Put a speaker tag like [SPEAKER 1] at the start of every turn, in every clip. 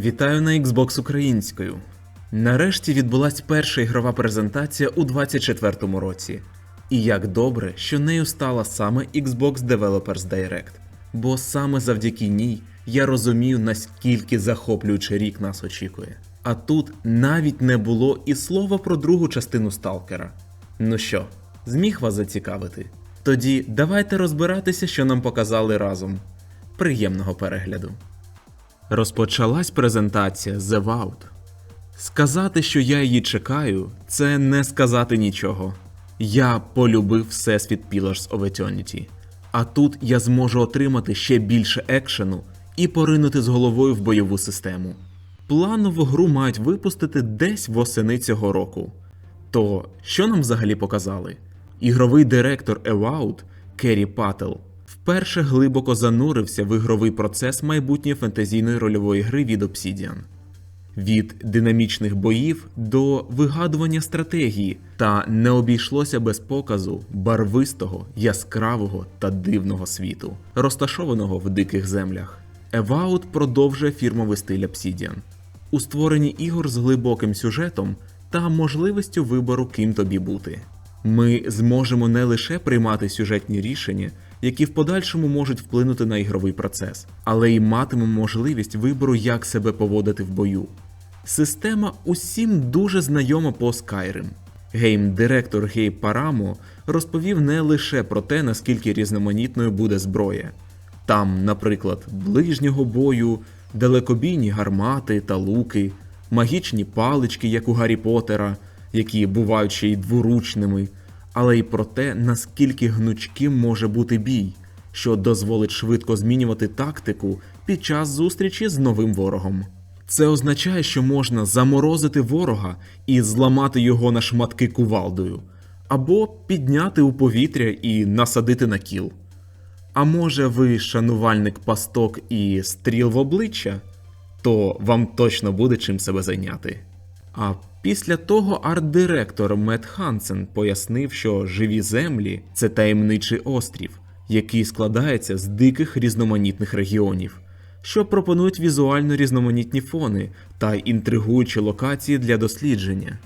[SPEAKER 1] Вітаю на Xbox українською. Нарешті відбулась перша ігрова презентація у 2024 році. І як добре, що нею стала саме Xbox Developers Direct, бо саме завдяки ній я розумію, наскільки захоплюючий рік нас очікує. А тут навіть не було і слова про другу частину Сталкера. Ну що, зміг вас зацікавити? Тоді давайте розбиратися, що нам показали разом. Приємного перегляду. Розпочалась презентація The Vault. Сказати, що я її чекаю, це не сказати нічого. Я полюбив Всесвіт Pillars of Eternity, а тут я зможу отримати ще більше екшену і поринути з головою в бойову систему. Планову гру мають випустити десь восени цього року. То що нам взагалі показали? Ігровий директор Ewout Керрі Паттел вперше глибоко занурився в ігровий процес майбутньої фентезійної рольової гри від Obsidian. Від динамічних боїв до вигадування стратегії, та не обійшлося без показу барвистого, яскравого та дивного світу, розташованого в диких землях. Evout продовжує фірмовий стиль Obsidian у створенні ігор з глибоким сюжетом та можливістю вибору ким тобі бути. Ми зможемо не лише приймати сюжетні рішення, які в подальшому можуть вплинути на ігровий процес, але й матимемо можливість вибору, як себе поводити в бою. Система усім дуже знайома по Skyrim. Гейм-директор Гейб Парамо розповів не лише про те, наскільки різноманітною буде зброя. Там, наприклад, ближнього бою, далекобійні гармати та луки, магічні палички, як у Гаррі Поттера, які бувають ще й дворучними, але й про те, наскільки гнучким може бути бій, що дозволить швидко змінювати тактику під час зустрічі з новим ворогом. Це означає, що можна заморозити ворога і зламати його на шматки кувалдою, або підняти у повітря і насадити на кіл. А може ви шанувальник пасток і стріл в обличчя, то вам точно буде чим себе зайняти. А після того арт-директор Мет Хансен пояснив, що живі землі це таємничий острів, який складається з диких різноманітних регіонів, що пропонують візуально різноманітні фони та інтригуючі локації для дослідження.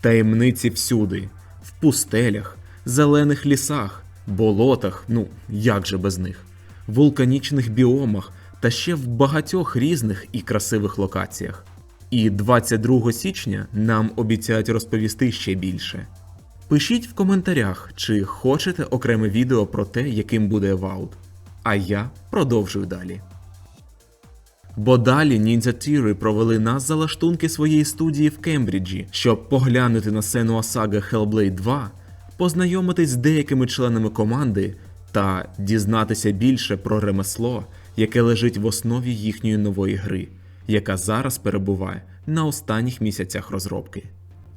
[SPEAKER 1] Таємниці всюди, в пустелях, зелених лісах, болотах, ну як же без них, вулканічних біомах та ще в багатьох різних і красивих локаціях. І 22 січня нам обіцяють розповісти ще більше. Пишіть в коментарях, чи хочете окреме відео про те, яким буде Vault. А я продовжую далі. Бо далі Ninja Theory провели нас за лаштунки своєї студії в Кембриджі, щоб поглянути на сцену Сага Hellblade 2, познайомитись з деякими членами команди та дізнатися більше про ремесло, яке лежить в основі їхньої нової гри, яка зараз перебуває на останніх місяцях розробки.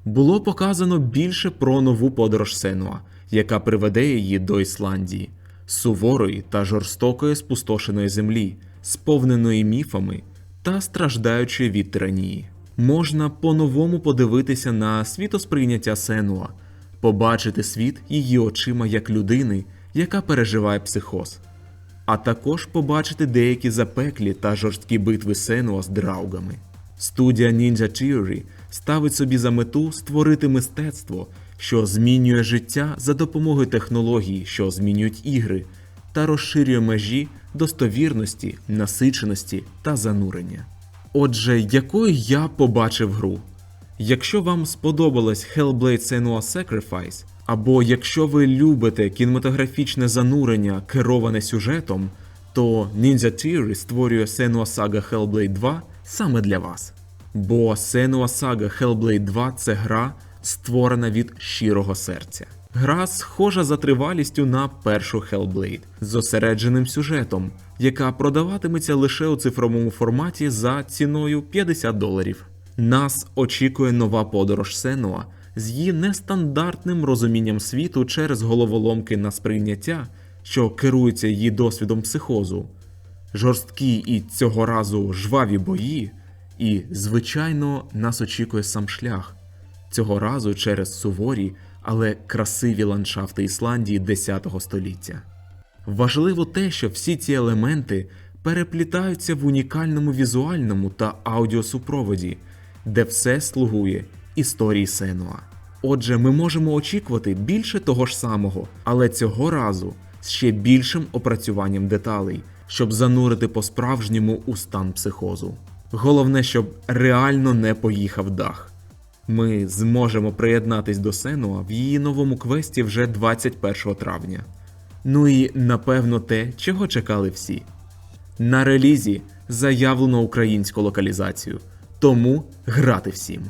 [SPEAKER 1] Було показано більше про нову подорож Сенуа, яка приведе її до Ісландії, суворої та жорстокої спустошеної землі, сповненої міфами та страждаючої від тиранії. Можна по-новому подивитися на світосприйняття Сенуа, побачити світ її очима як людини, яка переживає психоз, а також побачити деякі запеклі та жорсткі битви Сенуа з драугами. Студія Ninja Theory ставить собі за мету створити мистецтво, що змінює життя за допомогою технологій, що змінюють ігри, та розширює межі достовірності, насиченості та занурення. Отже, якою я побачив гру? Якщо вам сподобалось Hellblade Senua's Sacrifice, або якщо ви любите кінематографічне занурення, кероване сюжетом, то Ninja Theory створює Senua Saga Hellblade 2 саме для вас. Бо Senua Saga Hellblade 2 це гра, створена від щирого серця. Гра схожа за тривалістю на першу Hellblade, з зосередженим сюжетом, яка продаватиметься лише у цифровому форматі за ціною 50 доларів. Нас очікує нова подорож Сенуа з її нестандартним розумінням світу через головоломки на сприйняття, що керуються її досвідом психозу, жорсткі і цього разу жваві бої, і, звичайно, нас очікує сам шлях цього разу через суворі, але красиві ландшафти Ісландії 10 століття. Важливо те, що всі ці елементи переплітаються в унікальному візуальному та аудіосупроводі, де все слугує історії Сенуа. Отже, ми можемо очікувати більше того ж самого, але цього разу з ще більшим опрацюванням деталей, щоб занурити по-справжньому у стан психозу. Головне, щоб реально не поїхав дах. Ми зможемо приєднатись до Сенуа в її новому квесті вже 21 травня. Ну і напевно те, чого чекали всі. На релізі заявлено українську локалізацію, тому грати всім.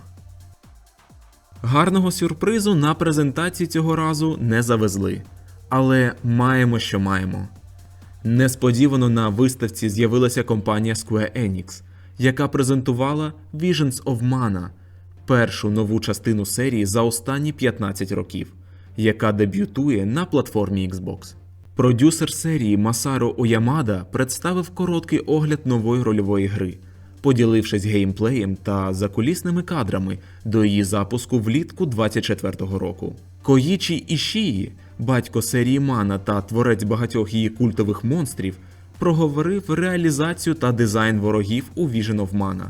[SPEAKER 1] Гарного сюрпризу на презентації цього разу не завезли, але маємо, що маємо. Несподівано на виставці з'явилася компанія Square Enix, яка презентувала Visions of Mana, першу нову частину серії за останні 15 років, яка дебютує на платформі Xbox. Продюсер серії Масаро Оямада представив короткий огляд нової рольової гри, поділившись геймплеєм та закулісними кадрами до її запуску влітку 24-го року. Коїчі Ішії, батько серії Мана та творець багатьох її культових монстрів, проговорив реалізацію та дизайн ворогів у Vision of Mana,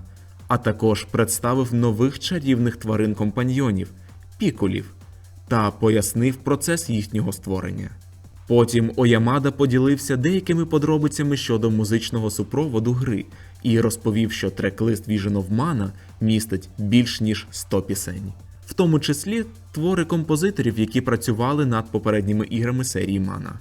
[SPEAKER 1] а також представив нових чарівних тварин компаньйонів пікулів та пояснив процес їхнього створення. Потім Оямада поділився деякими подробицями щодо музичного супроводу гри і розповів, що трек-лист Vision of Mana містить більш ніж 100 пісень, в тому числі твори композиторів, які працювали над попередніми іграми серії Mana.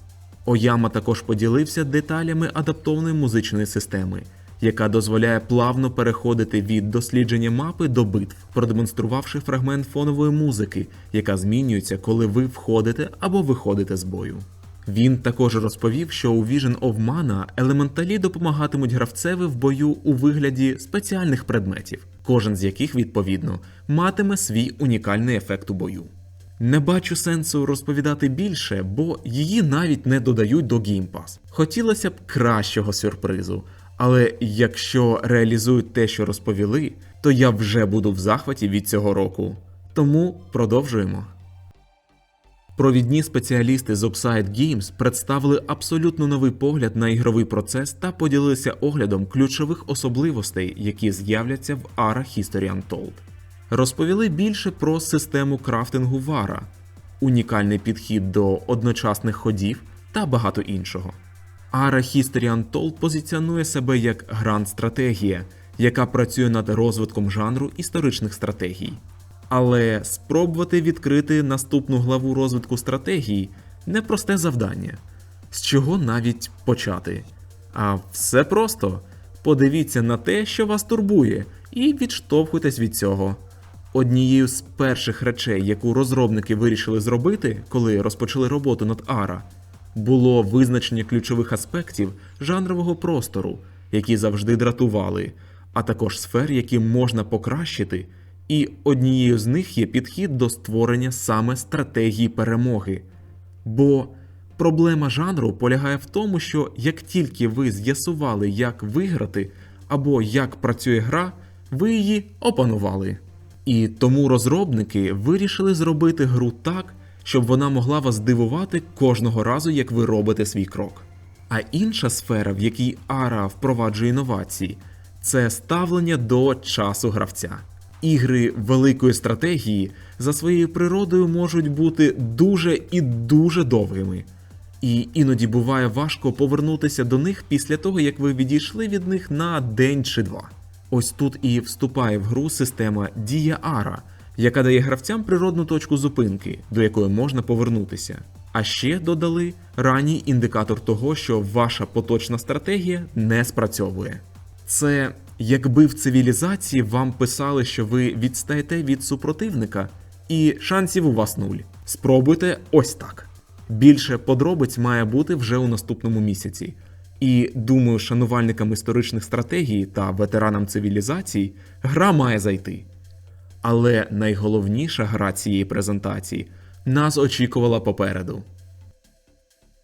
[SPEAKER 1] Ояма також поділився деталями адаптованої музичної системи, яка дозволяє плавно переходити від дослідження мапи до битв, продемонструвавши фрагмент фонової музики, яка змінюється, коли ви входите або виходите з бою. Він також розповів, що у Vision of Mana елементалі допомагатимуть гравцеві в бою у вигляді спеціальних предметів, кожен з яких, відповідно, матиме свій унікальний ефект у бою. Не бачу сенсу розповідати більше, бо її навіть не додають до Game Pass. Хотілося б кращого сюрпризу, але якщо реалізують те, що розповіли, то я вже буду в захваті від цього року. Тому продовжуємо. Провідні спеціалісти з Upside Games представили абсолютно новий погляд на ігровий процес та поділилися оглядом ключових особливостей, які з'являться в ARA History Untold. Розповіли більше про систему крафтингу Вара, унікальний підхід до одночасних ходів та багато іншого. ARA History Untold позиціонує себе як гранд-стратегія, яка працює над розвитком жанру історичних стратегій. Але спробувати відкрити наступну главу розвитку стратегії непросте завдання. З чого навіть почати? А все просто подивіться на те, що вас турбує, і відштовхуйтесь від цього. Однією з перших речей, яку розробники вирішили зробити, коли розпочали роботу над Ара, було визначення ключових аспектів жанрового простору, які завжди дратували, а також сфер, які можна покращити. І однією з них є підхід до створення саме стратегії перемоги. Бо проблема жанру полягає в тому, що як тільки ви з'ясували, як виграти або як працює гра, ви її опанували. І тому розробники вирішили зробити гру так, щоб вона могла вас здивувати кожного разу, як ви робите свій крок. А інша сфера, в якій Ара впроваджує інновації, це ставлення до часу гравця. Ігри великої стратегії за своєю природою можуть бути дуже і дуже довгими, і іноді буває важко повернутися до них після того, як ви відійшли від них на день чи два. Ось тут і вступає в гру система Дія Ара, яка дає гравцям природну точку зупинки, до якої можна повернутися. А ще додали ранній індикатор того, що ваша поточна стратегія не спрацьовує. Це якби в цивілізації вам писали, що ви відстаєте від супротивника, і шансів у вас нуль. Спробуйте ось так. Більше подробиць має бути вже у наступному місяці. І думаю, шанувальникам історичних стратегій та ветеранам цивілізацій гра має зайти. Але найголовніша гра цієї презентації нас очікувала попереду.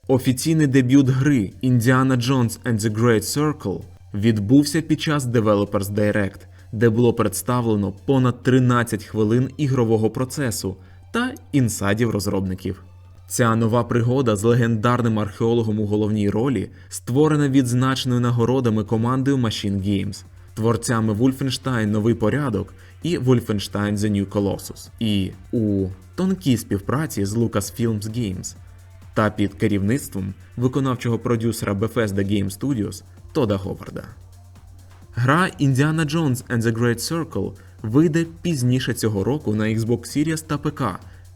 [SPEAKER 1] Офіційний дебют гри Indiana Jones and the Great Circle відбувся під час Developers Direct, де було представлено понад 13 хвилин ігрового процесу та інсайдів розробників. Ця нова пригода з легендарним археологом у головній ролі створена відзначеною нагородами командою Machine Games, творцями Wolfenstein Новий порядок і Wolfenstein The New Colossus, і у тонкій співпраці з Lucasfilms Games та під керівництвом виконавчого продюсера Bethesda Game Studios Тода Говарда. Гра Indiana Jones and the Great Circle вийде пізніше цього року на Xbox Series та ПК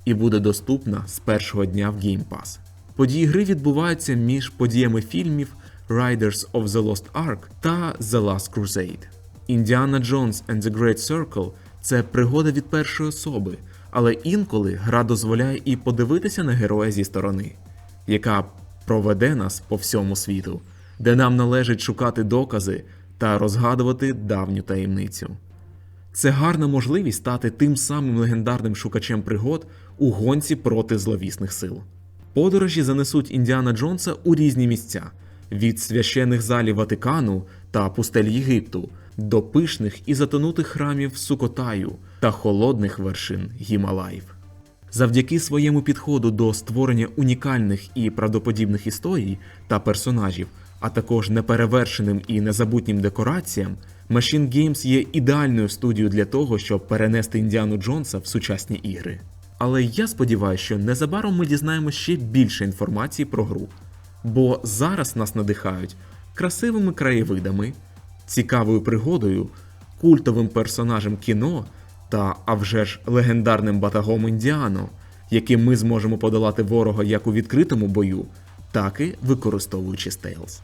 [SPEAKER 1] і буде доступна з першого дня в Game Pass. Події гри відбуваються між подіями фільмів Riders of the Lost Ark та The Last Crusade. Indiana Jones and the Great Circle це пригода від першої особи, але інколи гра дозволяє і подивитися на героя зі сторони, яка проведе нас по всьому світу, де нам належить шукати докази та розгадувати давню таємницю. Це гарна можливість стати тим самим легендарним шукачем пригод у гонці проти зловісних сил. Подорожі занесуть Індіана Джонса у різні місця від священних залів Ватикану та пустель Єгипту до пишних і затонутих храмів Сукотаю та холодних вершин Гімалаїв. Завдяки своєму підходу до створення унікальних і правдоподібних історій та персонажів, а також неперевершеним і незабутнім декораціям, Machine Games є ідеальною студією для того, щоб перенести Індіану Джонса в сучасні ігри. Але я сподіваюся, що незабаром ми дізнаємося ще більше інформації про гру, бо зараз нас надихають красивими краєвидами, цікавою пригодою, культовим персонажем кіно та, а вже ж, легендарним батагом Індіано, яким ми зможемо подолати ворога як у відкритому бою, так і використовуючи стейлз.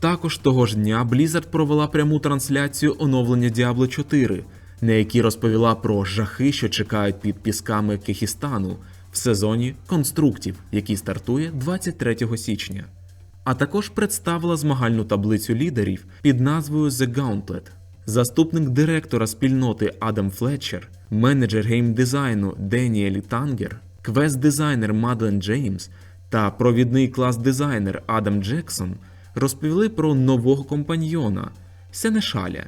[SPEAKER 1] Також того ж дня Blizzard провела пряму трансляцію оновлення Diablo 4, на якій розповіла про жахи, що чекають під пісками Кехістану в сезоні конструктів, який стартує 23 січня. А також представила змагальну таблицю лідерів під назвою The Gauntlet. Заступник директора спільноти Адам Флетчер, менеджер геймдизайну Деніелі Тангер, квест-дизайнер Мадлен Джеймс та провідний клас-дизайнер Адам Джексон розповіли про нового компаньйона Сенешаля,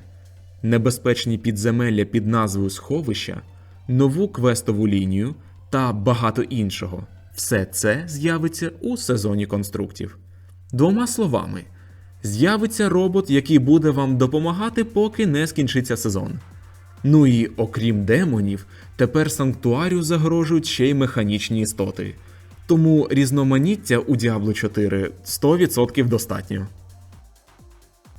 [SPEAKER 1] небезпечні підземелля під назвою Сховища, нову квестову лінію та багато іншого. Все це з'явиться у сезоні конструктів. Двома словами, з'явиться робот, який буде вам допомагати, поки не скінчиться сезон. Ну і окрім демонів, тепер санктуарію загрожують ще й механічні істоти. Тому різноманіття у Diablo 4 100% достатньо.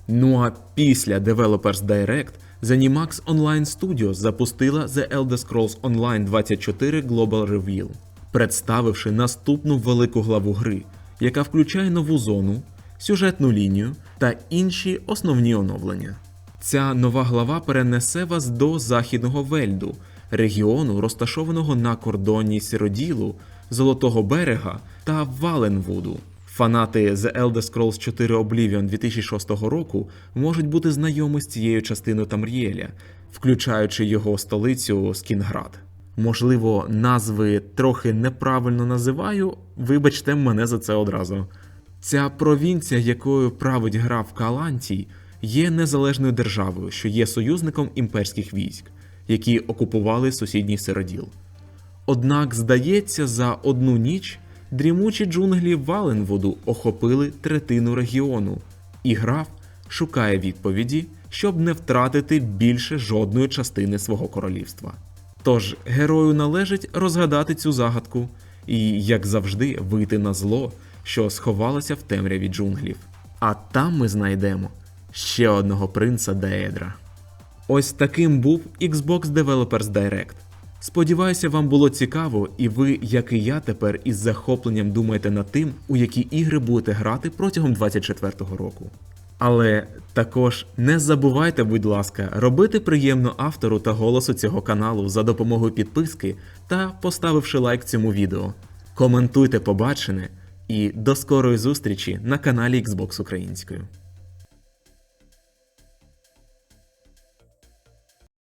[SPEAKER 1] Ну а після Developers Direct ZeniMax Online Studios запустила The Elder Scrolls Online 24 Global Reveal, представивши наступну велику главу гри, яка включає нову зону, сюжетну лінію та інші основні оновлення. Ця нова глава перенесе вас до Західного Вельду, регіону, розташованого на кордоні Сіроділу, Золотого берега та Валенвуду. Фанати The Elder Scrolls 4 Oblivion 2006 року можуть бути знайомі з цією частиною Тамрієля, включаючи його столицю Скінград. Можливо, назви трохи неправильно називаю, вибачте мене за це одразу. Ця провінція, якою править гра в Калантій, є незалежною державою, що є союзником імперських військ, які окупували сусідній Сироділ. Однак, здається, за одну ніч дрімучі джунглі Валенвуду охопили третину регіону, і граф шукає відповіді, щоб не втратити більше жодної частини свого королівства. Тож герою належить розгадати цю загадку і, як завжди, вийти на зло, що сховалося в темряві джунглів. А там ми знайдемо ще одного принца Деедра. Ось таким був Xbox Developers Direct. Сподіваюся, вам було цікаво, і ви, як і я, тепер із захопленням думаєте над тим, у які ігри будете грати протягом 2024 року. Але також не забувайте, будь ласка, робити приємно автору та голосу цього каналу за допомогою підписки та поставивши лайк цьому відео. Коментуйте побачене і до скорої зустрічі на каналі Xbox Українською.